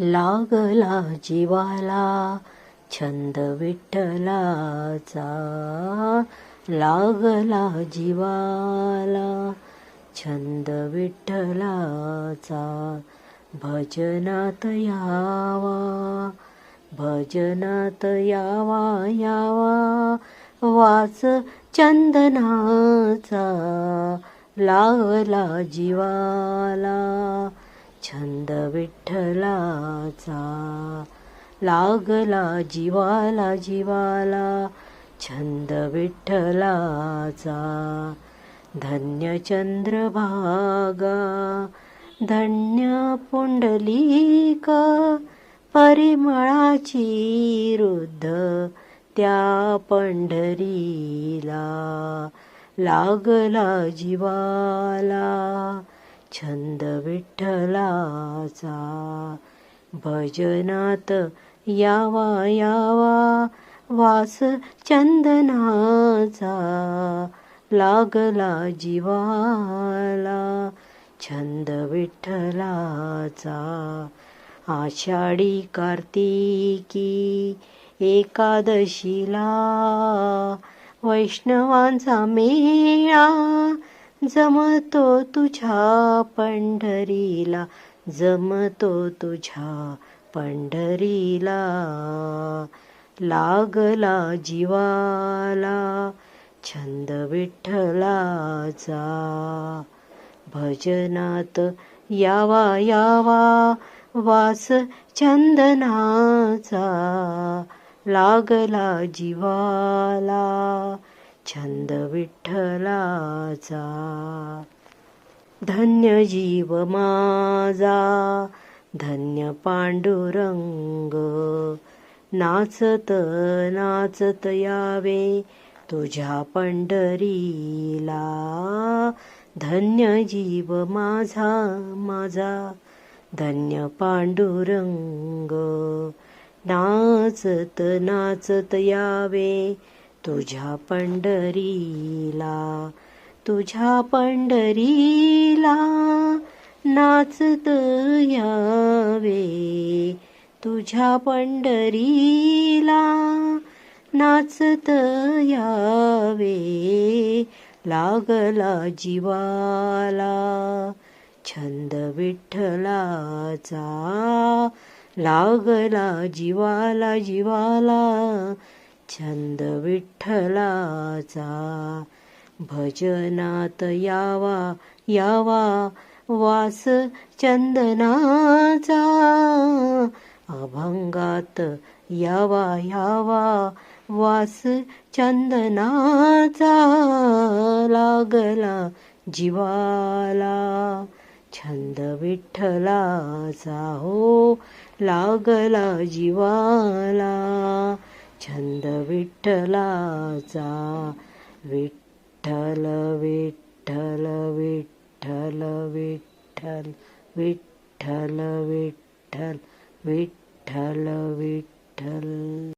लागला जीवाला छंद विठ्ठलाचा. लागला जीवाला छंद विठ्ठलाचा. भजनात यावा भजनात यावा यावा. वाच चंदनाचा. लागला जीवाला छंद विठ्ठलाचा. लागला जीवाला जीवाला छंद विठ्ठलाचा. धन्य चंद्रभागा धन्य पुंडलिका परिमळाची रुद्ध त्या पंढरीला. लागला जीवाला छंद विठ्ठलाचा. भजनात यावा यावा वास चंदनाचा लागला जीवाला छंद विठ्ठलाचा. आषाढी कार्तिकी एकादशीला वैष्णवांचा मेळा जमतो तुझ्या पंढरीला जमतो तुझ्या पंढरीला. लागला जीवाला छंद विठ्ठलाचा. भजनात यावा यावा वास चंदनाचा. लागला जीवाला छंद विठ्ठलाचा. धन्य जीव माझा धन्य पांडुरंग. नाचत नाचत यावे तुझ्या पंढरीला. धन्य जीव माझा माझा धन्य पांडुरंग. नाचत नाचत यावे तुझ्या पंढरीला तुझ्या पंढरीला नाचत यावे. तुझ्या पंढरीला नाचत यावे. लागला जीवाला छंद विठ्ठलाचा. लागला जीवाला जीवाला छंद विठ्ठलाचा भजनात यावा यावा वास चंदनाचा. अभंगात यावा यावा वास चंदनाचा. लागला जीवाला छंद विठ्ठलाचा हो लागला जीवाला. छंद विठ्ठलाचा विठ्ठल विठ्ठल विठ्ठल विठ्ठल विठ्ठल विठ्ठल विठ्ठल विठ्ठल.